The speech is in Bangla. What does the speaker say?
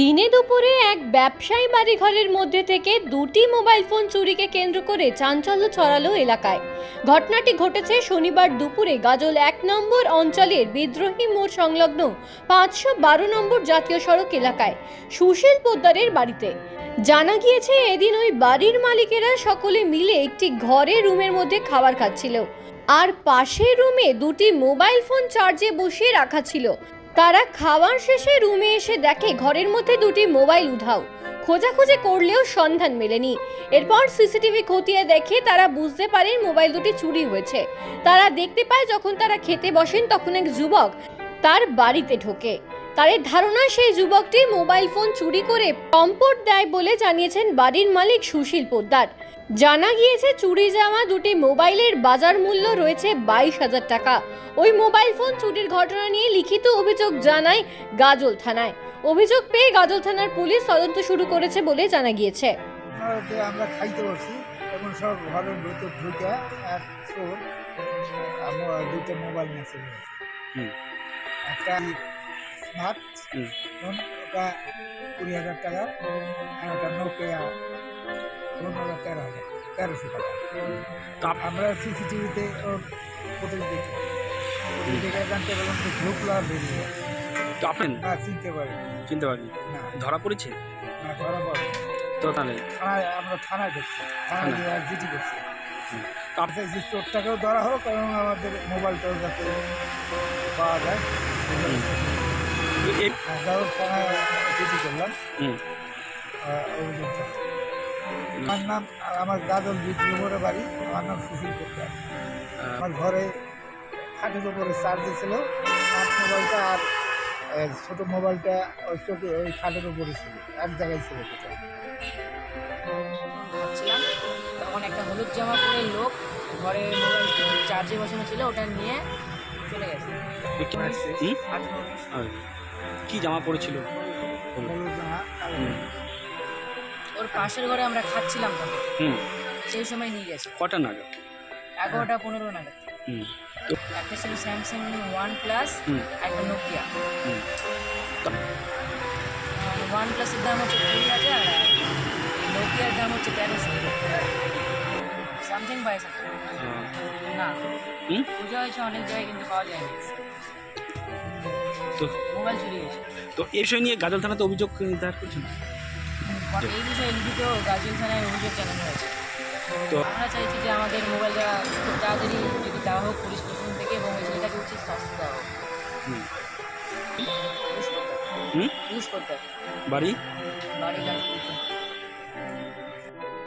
দিনে দুপুরে এক ব্যবসায়ী বাড়ি ঘরের মধ্যে থেকে দুটি মোবাইল ফোন চুরিকে কেন্দ্র করে চাঞ্চল্য ছড়ালো এলাকায়। ঘটনাটি ঘটেছে শনিবার দুপুরে গাজল এক নম্বর অঞ্চলের বিদ্রোহী মোড় সংলগ্ন পাঁচশো বারো নম্বর জাতীয় সড়ক এলাকায় সুশীল পোদ্দারের বাড়িতে। জানা গিয়েছে, এদিন ওই বাড়ির মালিকেরা সকলে মিলে একটি ঘরে রুমের মধ্যে খাবার খাচ্ছিল। আর পাশের রুমে দুটি মোবাইল ফোন চার্জে বসিয়ে রাখা ছিল। তারা খাওয়ার শেষে রুমে এসে দেখে ঘরের মধ্যে দুটি মোবাইল উধাও। খোঁজাখুঁজি করলেও সন্ধান মেলেনি। এরপর সিসিটিভি খতিয়ে দেখে তারা বুঝতে পারেন মোবাইল দুটি চুরি হয়েছে। তারা দেখতে পায় যখন তারা খেতে বসেন তখন এক যুবক তার বাড়িতে ঢোকে। তাদের ধারণা সেই যুবকটি মোবাইল ফোন চুরি করে সম্পদ দেয় বলে জানিয়েছেন বাড়ির মালিক সুশীল পোদ্দার। জানা গিয়েছে চুরি যাওয়া দুটি মোবাইলের বাজার মূল্য রয়েছে বাইশ হাজার টাকা। ওই মোবাইল ফোন চুরির ঘটনা নিয়ে লিখিত অভিযোগ জানায় গাজল থানায়। অভিযোগ পেয়ে গাজল থানার পুলিশ তদন্ত শুরু করেছে বলে জানা গিয়েছে। আমরা খাইতে বসি এবং সব ঘরের ভিতর ঢুকে এক চোর দুটো মোবাইল। একটা হুম। ওটা কুড়ি হাজার টাকা আর ওটা নোকিয়া ওটা তেরো হাজার তেরোশো টাকা। আমরা সিসিটিভিতে ওর ফুটেজ দেখি। দেখে জানতে পারলাম যে ঢুকলো আর বেরিয়ে আপনি না চিনতে পারি চিনতে পারেন। না। ধরা পড়েছে? না ধরা পড়ে তো তাহলে থানায় আমরা থানায় দেখছি। থানায় জিটি করছি। তো আপ- আপনার যে চোরটাকেও ধরা হোক এবং আমাদের মোবাইলটাও যাতে পাওয়া যায়। করলাম। আমার নাম আমার গাজল বিক্রিমোড়ে বাড়ি আমার নাম সুশীল কোট্টা আমার ঘরে খাটের উপরে চার্জ ছিল স্মার্ট মোবাইলটা আর ছোট মোবাইলটা ওই চোখে ওই খাটের উপরে ছিল এক জায়গায় ছিল ভাবছিলাম তখন একটা হলুদ জামা পরে লোক ঘরে মোবাইল চার্জে বসানো ছিল ওটা নিয়ে চলে গেছে। কি- জামা পড়েছিল? ওর পাশের ঘরে আমরা খাচ্ছিলাম তখন হুম। সেই সময় নিয়ে গেছে। কটা নাগাদ? এগারোটা পনেরো নাগাদ। হুম। একটা ছিল স্যামসাং ওয়ান প্লাস একটা নোকিয়া ওয়ান প্লাসের দাম হচ্ছে কুড়ি হাজার আর নোকিয়ার দাম হচ্ছে তেরোশো। সামথিং বাইশ না। পূজা হয়েছে অনেক জায়গায় কিন্তু পাওয়া যায়নি। তো মোবাইল চুরি তো এই বিষয় নিয়ে গাজল থানাতে অভিযোগ দায়ের করছেন? এই বিষয়ে লিখিত গাজল থানায় অভিযোগ জানানো হয়েছে। তো আমরা চাইছি যে আমাদের মোবাইলটা খুব তাড়াতাড়ি যদি দেওয়া হোক পুলিশ প্রশাসন থেকে এবং ছেলেটাকে উচিত শাস্তি দেওয়া হোক। বাড়ি? বাড়ি